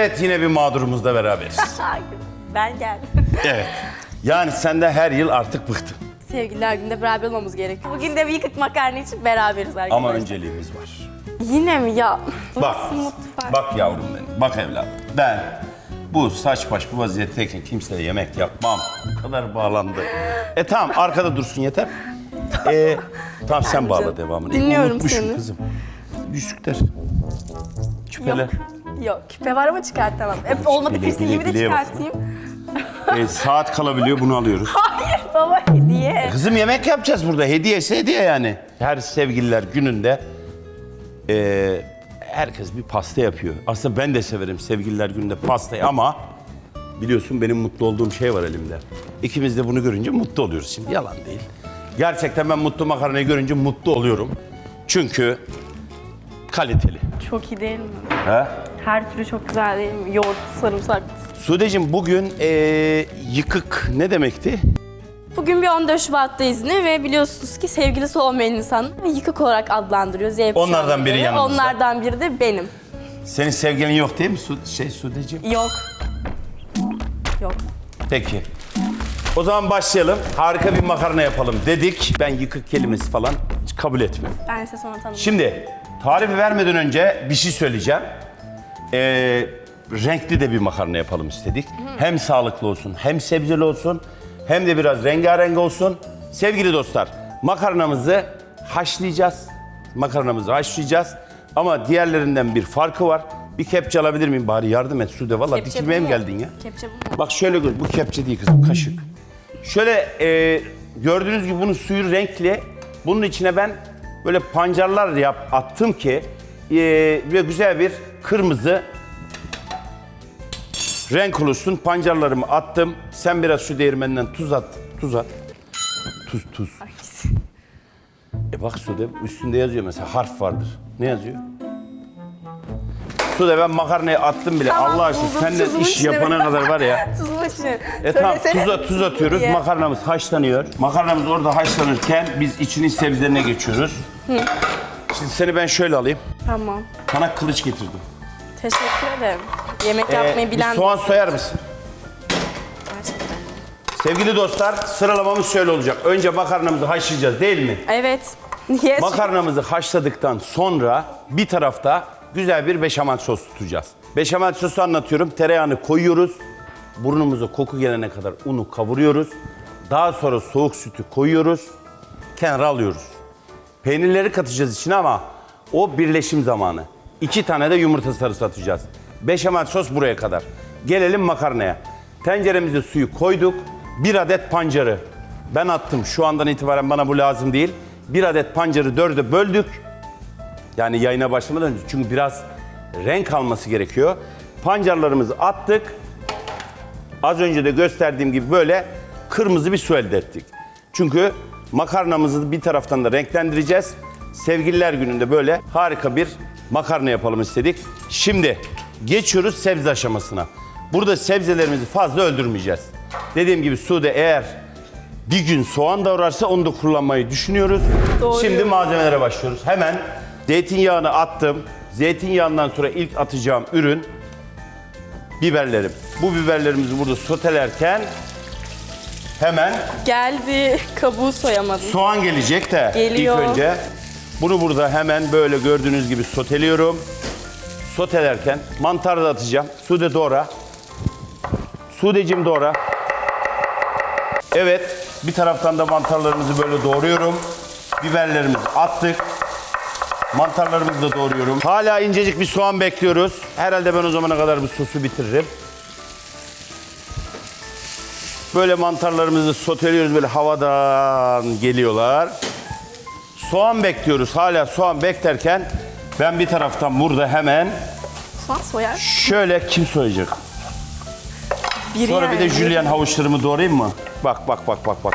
Evet yine bir mağdurumuzla beraberiz. ben geldim. evet. Yani sen de her yıl artık bıktın. Sevgililer günde beraber olmamız gerekiyor. Bugün de bir yıkık makarna için beraberiz arkadaşlar. Ama önceliğimiz var. Yine mi ya? Bak, Burası mutfak. bak yavrum benim, bak evladım. Ben bu saç baş bu vaziyetteyken kimseye yemek yapmam. Bu kadar bağlandı. E tamam arkada dursun yeter. E, tamam sen bağla devamını. Dinliyorum Unutmuşum seni. kızım. Yüzükler. Küpeler. Yok. Yok küpe var ama çıkartamam. Hep olmadı bile- de bile- bak. çıkartayım. E, saat kalabiliyor bunu alıyoruz. Hayır baba hediye. Kızım yemek yapacağız burada. Hediyesi hediye yani. Her sevgililer gününde eee, herkes bir pasta yapıyor. Aslında ben de severim sevgililer gününde pastayı ama biliyorsun benim mutlu olduğum şey var elimde. İkimiz de bunu görünce mutlu oluyoruz. Şimdi yalan değil. Gerçekten ben mutlu makarnayı görünce mutlu oluyorum. Çünkü kaliteli. Çok iyi değil mi? He? Her türlü çok güzel değil mi? Yoğurt, sarımsak. Sudeciğim bugün eee, yıkık ne demekti? Bugün bir 14 Şubat'ta izni ve biliyorsunuz ki sevgilisi olmayan insan yıkık olarak adlandırıyor. Z Onlardan biri göre. yanımızda. Onlardan biri de benim. Senin sevgilin yok değil mi Su şey Sudeciğim? Yok. Yok. Peki. O zaman başlayalım. Harika bir makarna yapalım dedik. Ben yıkık kelimesi falan kabul etmiyorum. Ben size sonra tanımam. Şimdi tarifi vermeden önce bir şey söyleyeceğim. Ee, renkli de bir makarna yapalım istedik. Hem sağlıklı olsun, hem sebzeli olsun, hem de biraz rengarenk olsun. Sevgili dostlar, makarnamızı haşlayacağız. Makarnamızı haşlayacağız. Ama diğerlerinden bir farkı var. Bir kepçe alabilir miyim? Bari yardım et Sude. Valla Kepçe dikilmeye bu mi mu? geldin ya? Kepçe bu mu? Bak şöyle gör. Bu kepçe değil kızım, kaşık. Şöyle e, gördüğünüz gibi bunun suyu renkli. Bunun içine ben böyle pancarlar yap attım ki e, ve güzel bir kırmızı renk oluşsun. Pancarlarımı attım. Sen biraz şu değirmenden tuz at. Tuz at. Tuz tuz. E bak Sude üstünde yazıyor mesela harf vardır. Ne yazıyor? Sude ben makarnayı attım bile. Tamam, Allah aşkına buldum. senden iş içine- yapana kadar var ya. Tuzlu için. E tamam tuz, at- tuz atıyoruz. Makarnamız haşlanıyor. Makarnamız orada haşlanırken biz içinin sebzelerine geçiyoruz. Şimdi seni ben şöyle alayım. Tamam. Sana kılıç getirdim. Teşekkür ederim. Yemek Ee, yapmayı bir bilen... soğan soyar mısın? Gerçekten. Sevgili dostlar sıralamamız şöyle olacak. Önce makarnamızı haşlayacağız değil mi? Evet. Niye? Makarnamızı haşladıktan sonra bir tarafta güzel bir beşamel sos tutacağız. Beşamel sosu anlatıyorum. Tereyağını koyuyoruz. Burnumuza koku gelene kadar unu kavuruyoruz. Daha sonra soğuk sütü koyuyoruz. Kenara alıyoruz. Peynirleri katacağız içine ama o birleşim zamanı. İki tane de yumurta sarısı atacağız. Beşamel sos buraya kadar. Gelelim makarnaya. Tenceremize suyu koyduk. Bir adet pancarı ben attım. Şu andan itibaren bana bu lazım değil. Bir adet pancarı dörde böldük. Yani yayına başlamadan önce çünkü biraz renk alması gerekiyor. Pancarlarımızı attık. Az önce de gösterdiğim gibi böyle kırmızı bir su elde ettik. Çünkü makarnamızı bir taraftan da renklendireceğiz. Sevgililer gününde böyle harika bir makarna yapalım istedik. Şimdi geçiyoruz sebze aşamasına. Burada sebzelerimizi fazla öldürmeyeceğiz. Dediğim gibi Sude eğer bir gün soğan doğrarsa onu da kullanmayı düşünüyoruz. Doğru. Şimdi malzemelere başlıyoruz. Hemen zeytinyağını attım. Zeytinyağından sonra ilk atacağım ürün biberlerim. Bu biberlerimizi burada sotelerken hemen Geldi. Kabuğu soyamadım. soğan gelecek de Geliyor. ilk önce bunu burada hemen böyle gördüğünüz gibi soteliyorum. Sotelerken mantarı da atacağım. Sude doğra. Sudecim doğra. Evet, bir taraftan da mantarlarımızı böyle doğruyorum. Biberlerimizi attık. Mantarlarımızı da doğruyorum. Hala incecik bir soğan bekliyoruz. Herhalde ben o zamana kadar bu sosu bitiririm. Böyle mantarlarımızı soteliyoruz böyle havadan geliyorlar. Soğan bekliyoruz. Hala soğan beklerken ben bir taraftan burada hemen Soğan soyar. şöyle kim soyacak? Biri Sonra bir yani. de jülyen havuçlarımı doğrayayım mı? Bak bak bak bak bak.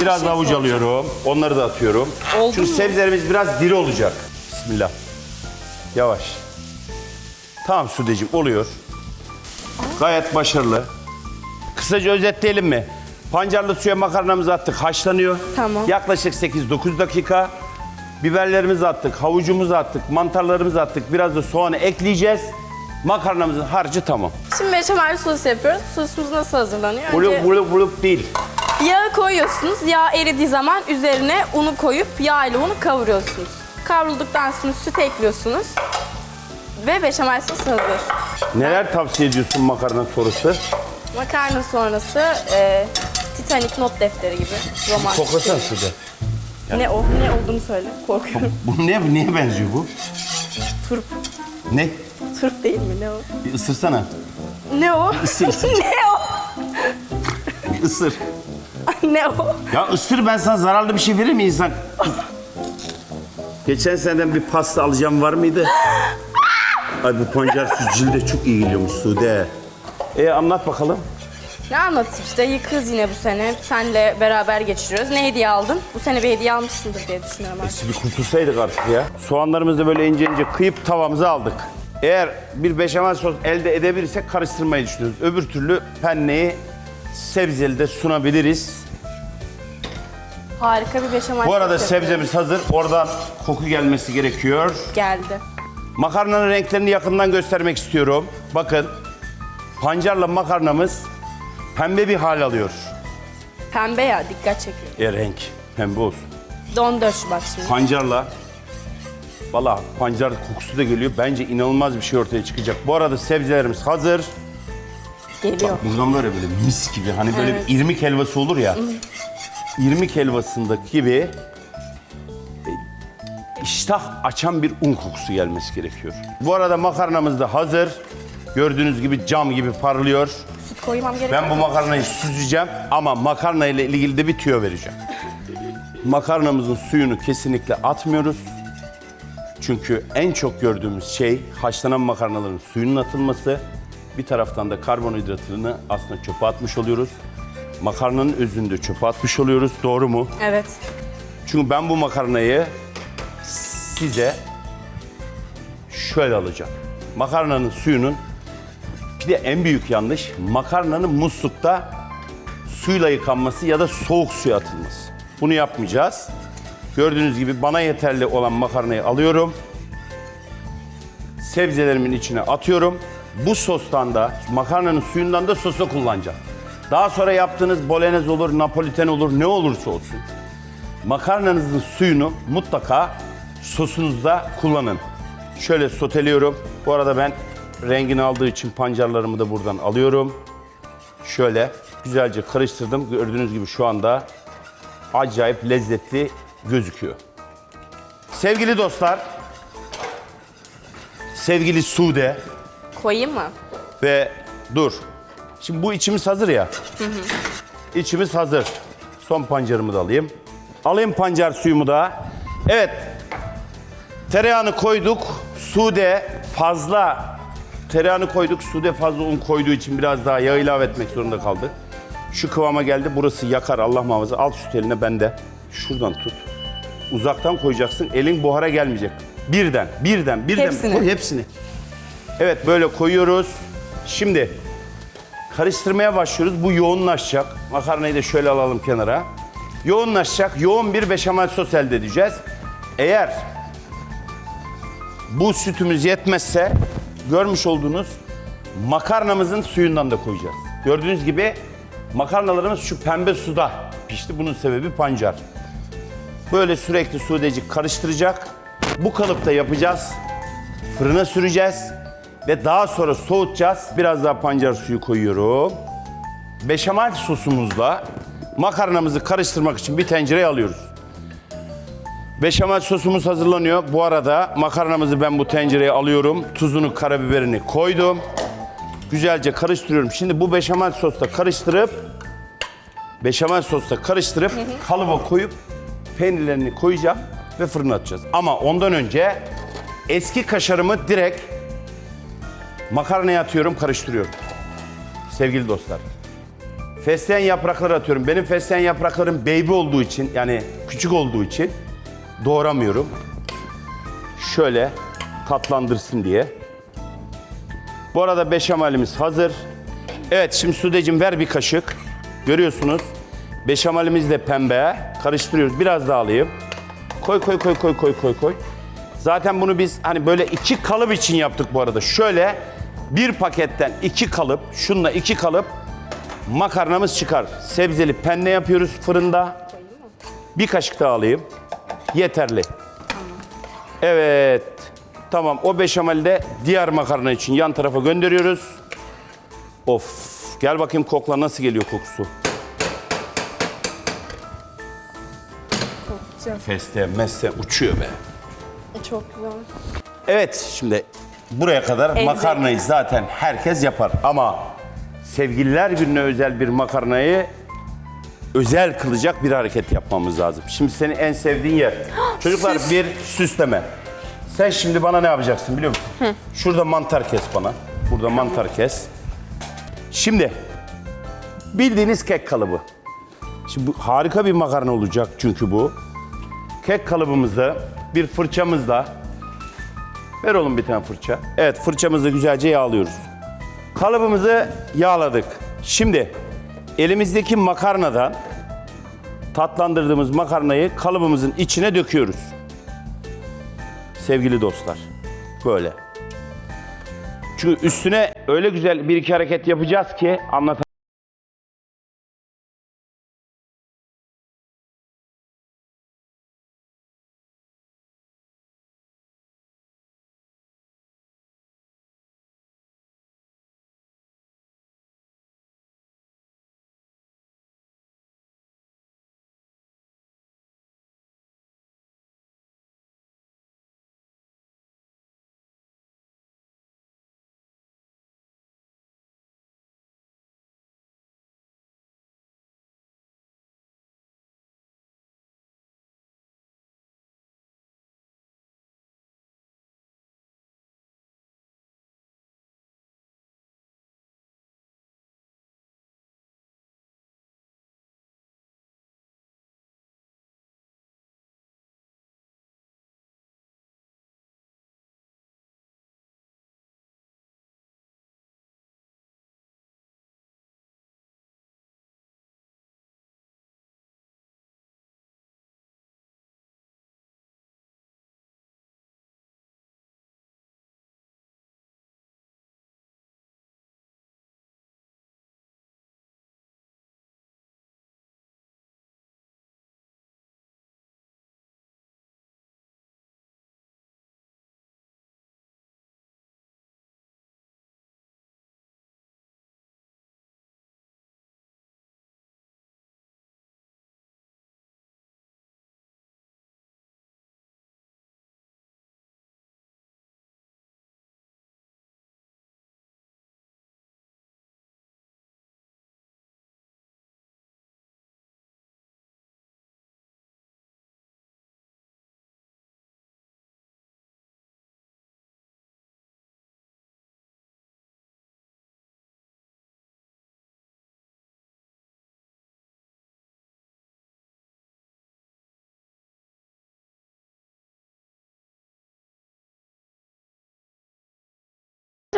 Biraz şey havuç soracağım. alıyorum. Onları da atıyorum. Oldu Çünkü mu? sebzelerimiz biraz diri olacak. Bismillah. Yavaş. Tamam Sudeciğim oluyor. Gayet başarılı. Kısaca özetleyelim mi? Pancarlı suya makarnamızı attık. Haşlanıyor. Tamam. Yaklaşık 8-9 dakika. Biberlerimizi attık, havucumuzu attık, mantarlarımızı attık. Biraz da soğanı ekleyeceğiz. Makarnamızın harcı tamam. Şimdi beşamel sos yapıyoruz. Sosumuz nasıl hazırlanıyor? Buluk buluk buluk değil. yağı koyuyorsunuz. Yağ eridiği zaman üzerine unu koyup yağ ile unu kavuruyorsunuz. Kavrulduktan sonra süt ekliyorsunuz. Ve beşamel sos hazır. Neler tavsiye ediyorsun makarna sorusu? Makarna sonrası e, Titanic not defteri gibi romantik. Koklasana Sude. Ne o? Ne olduğunu söyle. Korkuyorum. Bu ne, neye benziyor bu? Turp. Ne? Turp değil mi? Ne o? Bir ısırsana. Ne o? Isır, ısır. ne o? Bir ısır. ne o? Ya ısır ben sana zararlı bir şey verir mi insan? Geçen seneden bir pasta alacağım var mıydı? Ay bu pancar su cilde çok iyi geliyormuş Sude. E anlat bakalım. Ne anlatayım işte yıkız yine bu sene. Senle beraber geçiriyoruz. Ne hediye aldın? Bu sene bir hediye almışsındır diye düşünüyorum artık. Bir kurtulsaydık artık ya. Soğanlarımızı da böyle ince ince kıyıp tavamıza aldık. Eğer bir beşamel sos elde edebilirsek karıştırmayı düşünüyoruz. Öbür türlü penneyi sebzeli de sunabiliriz. Harika bir beşamel Bu arada sos yapıyorum. sebzemiz hazır. Oradan koku gelmesi gerekiyor. geldi. Makarnanın renklerini yakından göstermek istiyorum. Bakın pancarla makarnamız pembe bir hal alıyor. Pembe ya dikkat çekiyor. E renk pembe olsun. Dondur bak şimdi. Pancarla Valla pancar kokusu da geliyor. Bence inanılmaz bir şey ortaya çıkacak. Bu arada sebzelerimiz hazır. Geliyor. Buradan böyle böyle mis gibi hani böyle Evet. bir irmik helvası olur ya. İrmik helvasındaki gibi e, iştah açan bir un kokusu gelmesi gerekiyor. Bu arada makarnamız da hazır. Gördüğünüz gibi cam gibi parlıyor. Koymam gerekiyor. Ben bu makarnayı süzeceğim ama makarna ile ilgili de bir tüyo vereceğim. Makarnamızın suyunu kesinlikle atmıyoruz. Çünkü en çok gördüğümüz şey haşlanan makarnaların suyunun atılması. Bir taraftan da karbonhidratını aslında çöpe atmış oluyoruz. Makarnanın özünü de çöpe atmış oluyoruz. Doğru mu? Evet. Çünkü ben bu makarnayı size şöyle alacağım. Makarnanın suyunun bir de en büyük yanlış makarnanın muslukta suyla yıkanması ya da soğuk suya atılması. Bunu yapmayacağız. Gördüğünüz gibi bana yeterli olan makarnayı alıyorum. Sebzelerimin içine atıyorum. Bu sostan da makarnanın suyundan da sosa kullanacağım. Daha sonra yaptığınız bolognese olur, napoliten olur, ne olursa olsun. Makarnanızın suyunu mutlaka sosunuzda kullanın. Şöyle soteliyorum. Bu arada ben rengini aldığı için pancarlarımı da buradan alıyorum. Şöyle güzelce karıştırdım. Gördüğünüz gibi şu anda acayip lezzetli gözüküyor. Sevgili dostlar, sevgili Sude Koyayım mı? ve dur. Şimdi bu içimiz hazır ya. İçimiz hazır. Son pancarımı da alayım. Alayım pancar suyumu da. Evet. Tereyağını koyduk. Sude fazla tereyağını koyduk. Sude fazla un koyduğu için biraz daha yağ ilave etmek zorunda kaldı. Şu kıvama geldi. Burası yakar Allah muhafaza. Al süt eline bende. Şuradan tut. Uzaktan koyacaksın. Elin buhara gelmeyecek. Birden, birden, birden. Hepsini. Koy hepsini. Evet böyle koyuyoruz. Şimdi karıştırmaya başlıyoruz. Bu yoğunlaşacak. Makarnayı da şöyle alalım kenara. Yoğunlaşacak. Yoğun bir beşamel sos elde edeceğiz. Eğer bu sütümüz yetmezse görmüş olduğunuz makarnamızın suyundan da koyacağız. Gördüğünüz gibi makarnalarımız şu pembe suda pişti. Bunun sebebi pancar. Böyle sürekli sudecik karıştıracak. Bu kalıpta yapacağız. Fırına süreceğiz ve daha sonra soğutacağız. Biraz daha pancar suyu koyuyorum. Beşamel sosumuzla makarnamızı karıştırmak için bir tencereye alıyoruz. Beşamel sosumuz hazırlanıyor. Bu arada makarnamızı ben bu tencereye alıyorum. Tuzunu, karabiberini koydum. Güzelce karıştırıyorum. Şimdi bu beşamel sosta karıştırıp beşamel sosta karıştırıp kalıba koyup peynirlerini koyacağım ve fırına atacağız. Ama ondan önce eski kaşarımı direkt makarnaya atıyorum, karıştırıyorum. Sevgili dostlar. Fesleğen yaprakları atıyorum. Benim fesleğen yapraklarım baby olduğu için yani küçük olduğu için doğramıyorum. Şöyle tatlandırsın diye. Bu arada beşamelimiz hazır. Evet şimdi Sudeciğim ver bir kaşık. Görüyorsunuz. Beşamelimiz de pembe. Karıştırıyoruz. Biraz daha alayım. Koy koy koy koy koy koy koy. Zaten bunu biz hani böyle iki kalıp için yaptık bu arada. Şöyle bir paketten iki kalıp, şunla iki kalıp makarnamız çıkar. Sebzeli penne yapıyoruz fırında. Bir kaşık daha alayım. Yeterli. Evet. Tamam o beşameli de diğer makarna için yan tarafa gönderiyoruz. Of. Gel bakayım kokla nasıl geliyor kokusu. Feste, meste uçuyor be. Çok güzel. Evet şimdi buraya kadar En makarnayı zaten herkes yapar ama sevgililer gününe özel bir makarnayı özel kılacak bir hareket yapmamız lazım. Şimdi senin en sevdiğin yer. Çocuklar Süs. bir süsleme. Sen şimdi bana ne yapacaksın biliyor musun? Şurada mantar kes bana. Burada mantar kes. Şimdi bildiğiniz kek kalıbı. Şimdi bu harika bir makarna olacak çünkü bu. Kek kalıbımızı bir fırçamızla Ver oğlum bir tane fırça. Evet fırçamızı güzelce yağlıyoruz. Kalıbımızı yağladık. Şimdi elimizdeki makarnadan tatlandırdığımız makarnayı kalıbımızın içine döküyoruz. Sevgili dostlar. Böyle. Çünkü üstüne öyle güzel bir iki hareket yapacağız ki anlat.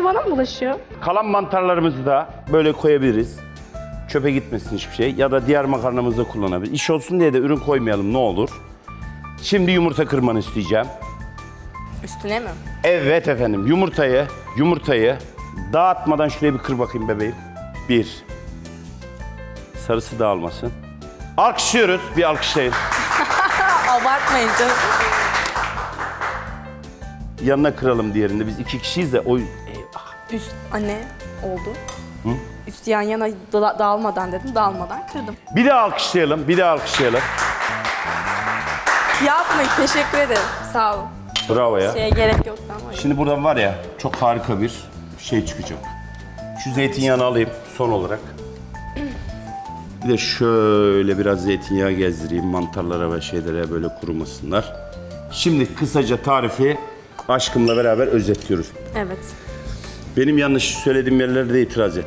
Bana mı bulaşıyor? Kalan mantarlarımızı da böyle koyabiliriz. Çöpe gitmesin hiçbir şey. Ya da diğer makarnamızda kullanabiliriz. İş olsun diye de ürün koymayalım ne olur. Şimdi yumurta kırmanı isteyeceğim. Üstüne mi? Evet efendim yumurtayı, yumurtayı dağıtmadan şuraya bir kır bakayım bebeğim. Bir. Sarısı dağılmasın. Alkışlıyoruz. Bir alkışlayın. Abartmayın canım. Yanına kıralım diğerinde. Biz iki kişiyiz de o... Üst anne oldu. Üst yan yana da- dağılmadan dedim. Dağılmadan kırdım. Bir daha alkışlayalım. Bir daha alkışlayalım. Yapmayın. Teşekkür ederim. Sağ olun. Bravo ya. Şeye gerek yoktu ama. Şimdi buradan var ya çok harika bir şey çıkacak. Şu zeytinyağını alayım son olarak. Bir de şöyle biraz zeytinyağı gezdireyim mantarlara ve şeylere böyle kurumasınlar. Şimdi kısaca tarifi aşkımla beraber özetliyoruz. Evet. Benim yanlış söylediğim yerlerde de itiraz et.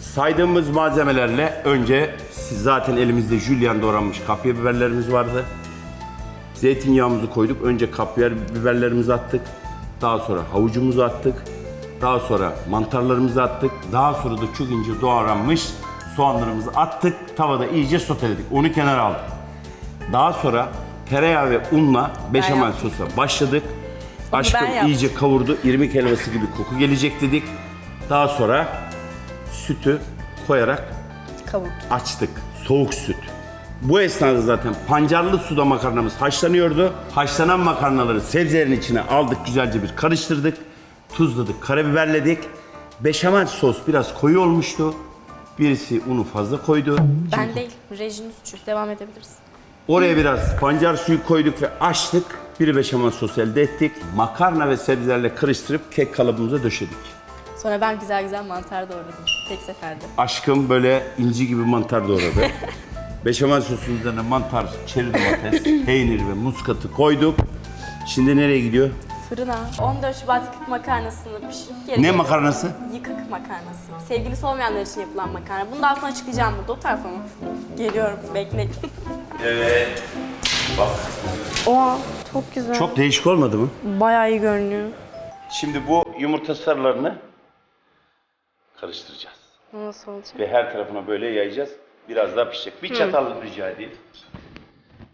Saydığımız malzemelerle önce siz zaten elimizde jülyen doğranmış kapya biberlerimiz vardı. Zeytinyağımızı koyduk. Önce kapya biberlerimizi attık. Daha sonra havucumuzu attık. Daha sonra mantarlarımızı attık. Daha sonra da çok ince doğranmış soğanlarımızı attık. Tavada iyice soteledik. Onu kenara aldık. Daha sonra Tereyağı ve unla beşamel sosa başladık. Aşkım yaptım. iyice kavurdu. İrmik helvası gibi koku gelecek dedik. Daha sonra sütü koyarak Kavurdum. açtık. Soğuk süt. Bu esnada zaten pancarlı suda makarnamız haşlanıyordu. Haşlanan makarnaları sebzelerin içine aldık, güzelce bir karıştırdık. Tuzladık, karabiberledik. Beşamel sos biraz koyu olmuştu. Birisi unu fazla koydu. Ben değil. Rejinin suçu. Devam edebiliriz. Oraya biraz pancar suyu koyduk ve açtık. Bir beşamel sos elde ettik. Makarna ve sebzelerle karıştırıp kek kalıbımıza döşedik. Sonra ben güzel güzel mantar doğradım. Tek seferde. Aşkım böyle inci gibi mantar doğradı. Beşamel sosun üzerine mantar, çeri domates, peynir ve muskatı koyduk. Şimdi nereye gidiyor? Fırına 14 Şubat makarnasını pişirip geri Ne makarnası? Yıkık makarnası. Sevgilisi olmayanlar için yapılan makarna. Bunu daha sonra açıklayacağım burada. O tarafa mı? Geliyorum. Bekleyin. Evet. Bak. Oha çok güzel. Çok değişik olmadı mı? Bayağı iyi görünüyor. Şimdi bu yumurta sarılarını karıştıracağız. Nasıl olacak? Ve her tarafına böyle yayacağız. Biraz daha pişecek. Bir çatal rica edeyim.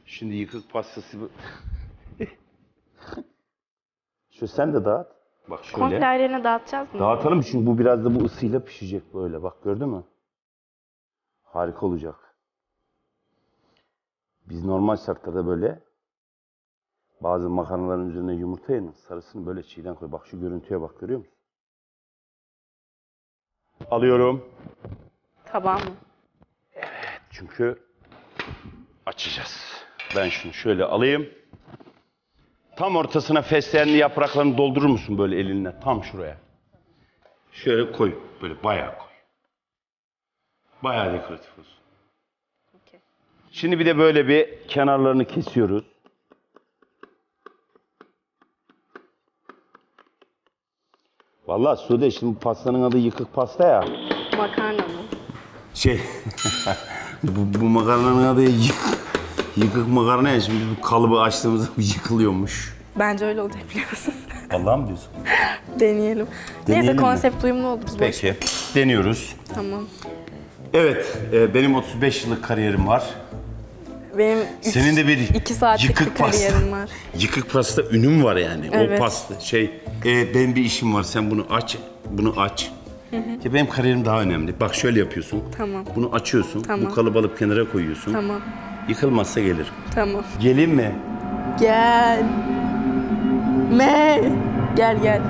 Şimdi yıkık pastası bu. Şu sen de dağıt. Bak şöyle. Komple ailelerine dağıtacağız mı? Dağıtalım çünkü bu biraz da bu ısıyla pişecek böyle. Bak gördün mü? Harika olacak. Biz normal şartlarda böyle bazı makarnaların üzerine yumurta yenin. Sarısını böyle çiğden koy. Bak şu görüntüye bak görüyor musun? Alıyorum. Tabağı mı? Çünkü açacağız. Ben şunu şöyle alayım. Tam ortasına fesleğenli yapraklarını doldurur musun böyle elinle? Tam şuraya. Şöyle koy. Böyle bayağı koy. Bayağı dekoratif olsun. Şimdi bir de böyle bir kenarlarını kesiyoruz. Vallahi Sude şimdi bu pastanın adı yıkık pasta ya. Makarna mı? Şey, bu, bu makarnanın adı yık, yıkık makarna ya. Şimdi biz bu kalıbı açtığımızda yıkılıyormuş. Bence öyle olacak biliyor musun? Vallahi mı diyorsun? Deneyelim. Deneyelim Neyse mi? konsept uyumlu oluruz. boş Peki, deniyoruz. Tamam. Evet, e, benim 35 yıllık kariyerim var. Benim üç, Senin de bir iki saatlik yıkık bir pasta. kariyerim var. Yıkık pasta ünüm var yani. Evet. O pasta şey. E, benim bir işim var. Sen bunu aç, bunu aç. Ya benim kariyerim daha önemli. Bak şöyle yapıyorsun. Tamam. Bunu açıyorsun. Tamam. Bu kalıbı alıp kenara koyuyorsun. Tamam. Yıkılmazsa gelir. Tamam. Gelin mi? Gel. Me. Gel gel.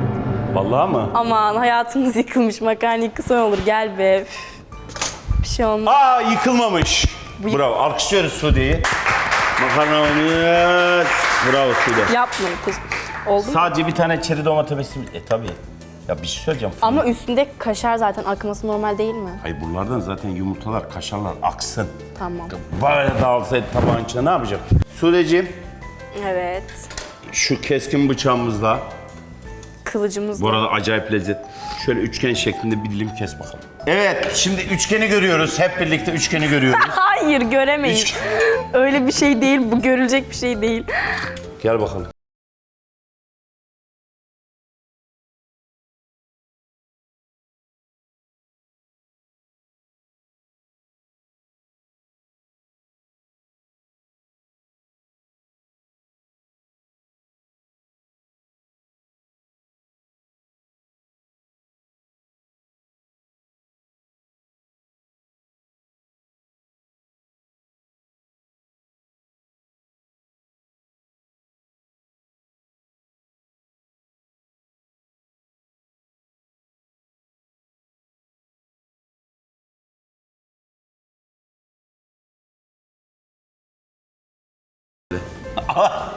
Vallahi mı? Aman hayatımız yıkılmış. Makarna yıkılsa olur. Gel be. Üf. Bir şey olmaz. Aa yıkılmamış. Bu- Bravo. Alkışlıyoruz Sude'yi. Makarna oynuyoruz. Bravo Sude. Yapmayın. Teş- Oldu mu? Sadece bir tane çeri domatesimiz. E tabii. Ya bir şey söyleyeceğim. Ama üstünde kaşar zaten akması normal değil mi? Hayır bunlardan zaten yumurtalar, kaşarlar aksın. Tamam. Böyle dağılsaydı tabağın içine ne yapacak? Sudeciğim Evet. şu keskin bıçağımızla Kılıcımız bu da. arada acayip lezzet. Şöyle üçgen şeklinde bir dilim kes bakalım. Evet şimdi üçgeni görüyoruz. Hep birlikte üçgeni görüyoruz. Hayır göremeyiz. Üç- Öyle bir şey değil. Bu görülecek bir şey değil. Gel bakalım.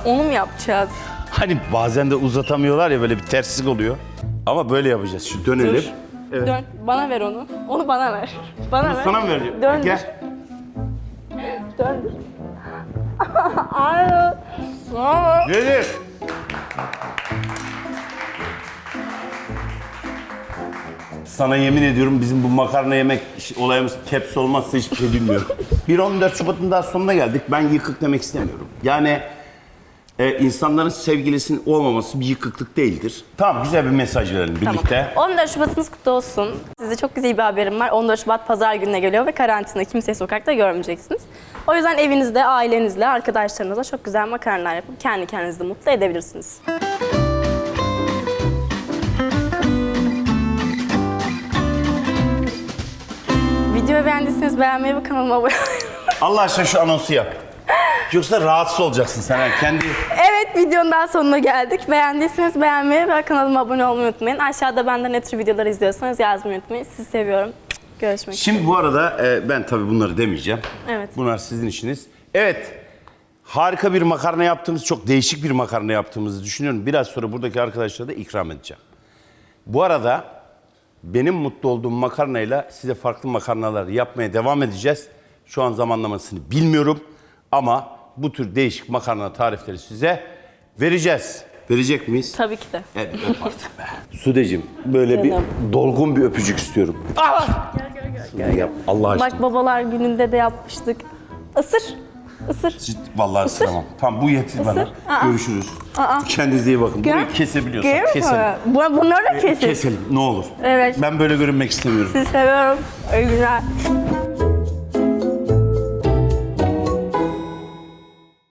Onu mu yapacağız? Hani bazen de uzatamıyorlar ya böyle bir terslik oluyor. Ama böyle yapacağız. Şu dönelim. Dur. Evet. Dön. Bana ver onu. Onu bana ver. Bana ver. Sana mı vereceğim? Döndür. Gel. Döndür. Ay. Gelir. Sana yemin ediyorum bizim bu makarna yemek iş- olayımız caps olmazsa hiçbir şey bilmiyorum. 1-14 Şubat'ın daha sonuna geldik. Ben yıkık demek istemiyorum. Yani e, insanların sevgilisinin olmaması bir yıkıklık değildir. Tamam güzel bir mesaj verelim birlikte. 14 Şubat'ınız kutlu olsun. Size çok güzel bir haberim var. 14 Şubat pazar gününe geliyor ve karantina kimseyi sokakta görmeyeceksiniz. O yüzden evinizde, ailenizle, arkadaşlarınızla çok güzel makarnalar yapıp kendi kendinizi mutlu edebilirsiniz. Videoyu beğendiyseniz beğenmeyi ve kanalıma abone Allah aşkına şu anonsu yap. Yoksa rahatsız olacaksın sen. ha, Kendi Evet videonun daha sonuna geldik. Beğendiyseniz beğenmeyi ve kanalıma abone olmayı unutmayın. Aşağıda benden ne tür videolar izliyorsanız yazmayı unutmayın. Sizi seviyorum. Görüşmek üzere. Şimdi bu arada e, ben tabii bunları demeyeceğim. Evet. Bunlar sizin işiniz. Evet. Harika bir makarna yaptığımız, çok değişik bir makarna yaptığımızı düşünüyorum. Biraz sonra buradaki arkadaşlara da ikram edeceğim. Bu arada benim mutlu olduğum makarnayla size farklı makarnalar yapmaya devam edeceğiz. Şu an zamanlamasını bilmiyorum ama bu tür değişik makarna tarifleri size vereceğiz. Verecek miyiz? Tabii ki de. Evet öp artık be. Sudeciğim böyle Canım. bir dolgun bir öpücük istiyorum. Gel gel gel. gel. Yap Allah aşkına. Bak babalar gününde de yapmıştık. Isır. Isır. Ciddi, vallahi ısıramam. Tamam bu yeter bana. Aa. Görüşürüz. Kendinize iyi bakın. Burayı kesebiliyorsak Görüyor musun? keselim. Bu- Bunları da kesin. Keselim ne olur. Evet. Ben böyle görünmek istemiyorum. Sizi seviyorum. İyi günler.